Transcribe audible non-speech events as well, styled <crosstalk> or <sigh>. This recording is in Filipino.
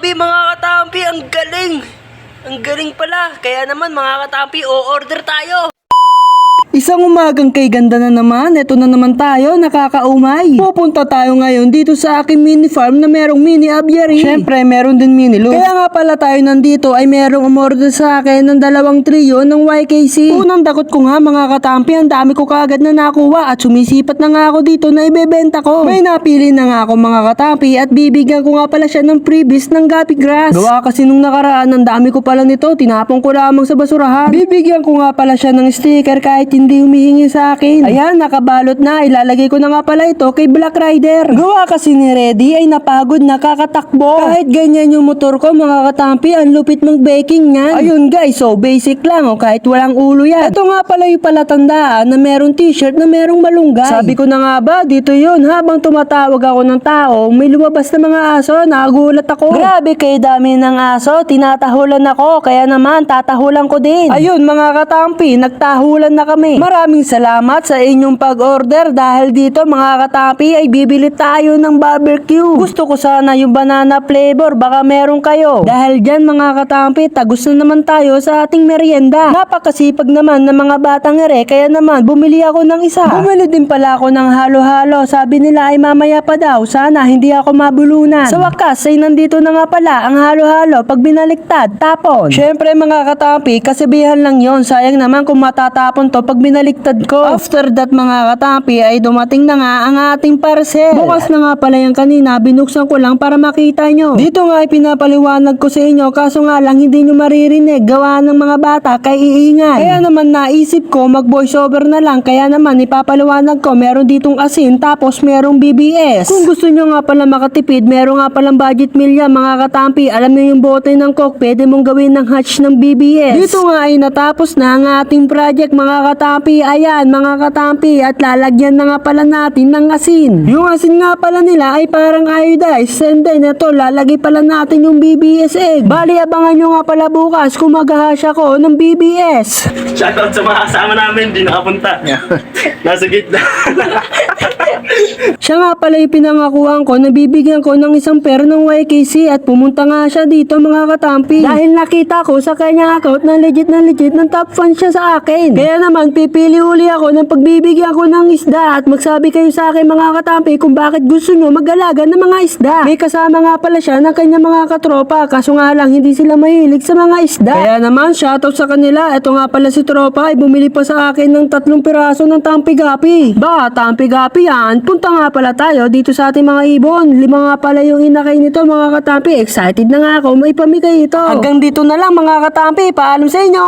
Grabe mga katampi, ang galing! Ang galing pala. Kaya naman mga katampi, o-order tayo. Isang umagang kay ganda na naman, eto na naman tayo, nakakaumay. Pupunta tayo ngayon dito sa aking mini farm na merong mini aviary. Siyempre, meron din mini loop. Kaya nga pala tayo nandito ay merong umorder sa akin ng dalawang trio ng YKC. Unang dakot ko nga mga katampi, ang dami ko kaagad na nakuha at sumisipat na nga ako dito na ibebenta ko. May napili na nga ako mga katampi at bibigyan ko nga pala siya ng freebies ng gapi grass. Gawa kasi nung nakaraan, ang dami ko pala nito, tinapon ko lamang sa basurahan. Bibigyan ko nga pala siya ng sticker kahit hindi humihingi sa akin. Ayan, nakabalot na. Ilalagay ko na nga pala ito kay Black Rider. Gawa kasi ni Reddy ay napagod na kakatakbo. Kahit ganyan yung motor ko mga katampi, ang lupit mong baking nga. Ayun guys, so basic lang oh, kahit walang ulo yan. Ito nga pala yung palatandaan na merong t-shirt na merong malunggay. Sabi ko na nga ba, dito yun. Habang tumatawag ako ng tao, may lumabas na mga aso, nagulat ako. Grabe kay dami ng aso, tinatahulan ako. Kaya naman, tatahulan ko din. Ayun mga katampi, nagtahulan na kami. Maraming salamat sa inyong pag-order dahil dito mga katampi ay bibili tayo ng barbecue. Gusto ko sana yung banana flavor, baka meron kayo. Dahil dyan mga katampi, tagos na naman tayo sa ating merienda. Napakasipag naman ng mga batang ere, kaya naman bumili ako ng isa. Bumili din pala ako ng halo-halo. Sabi nila ay mamaya pa daw, sana hindi ako mabulunan. Sa wakas ay nandito na nga pala ang halo-halo pag binaliktad, tapon. Syempre mga katampi, kasabihan lang yon Sayang naman kung matatapon to pag binaliktad ko. After that mga katampi ay dumating na nga ang ating parcel. Bukas na nga pala yung kanina, binuksan ko lang para makita nyo. Dito nga ay pinapaliwanag ko sa inyo kaso nga lang hindi nyo maririnig gawa ng mga bata kay iingay. Kaya naman naisip ko mag voice over na lang kaya naman ipapaliwanag ko meron ditong asin tapos merong BBS. Kung gusto nyo nga pala makatipid, meron nga palang budget meal yan mga katampi. Alam nyo yung bote ng coke, pwede mong gawin ng hatch ng BBS. Dito nga ay natapos na ang ating project mga katampi. Ayan mga katampi at lalagyan na nga pala natin ng asin. Yung asin nga pala nila ay parang iodized and then ito lalagay pala natin yung BBS egg. Bali abangan nyo nga pala bukas kung maghahash ako ng BBS. Shoutout sa mga kasama namin, di nakapunta. Nasa gitna. <laughs> Siya nga pala yung pinangakuhan ko na bibigyan ko ng isang pera ng YKC at pumunta nga siya dito mga katampi. Dahil nakita ko sa kanyang account na legit na legit ng top fan siya sa akin. Kaya naman pipili uli ako ng pagbibigyan ko ng isda at magsabi kayo sa akin mga katampi kung bakit gusto nyo mag-alaga ng mga isda. May kasama nga pala siya ng kanyang mga katropa kaso nga lang hindi sila mahilig sa mga isda. Kaya naman shoutout sa kanila. Ito nga pala si tropa ay bumili pa sa akin ng tatlong piraso ng tampigapi. Ba, tampigapi yan. Punta nga pala tayo dito sa ating mga ibon. Lima nga pala yung inakay nito mga katampi. Excited na nga ako may pamigay ito. Hanggang dito na lang mga katampi. Paalam sa inyo.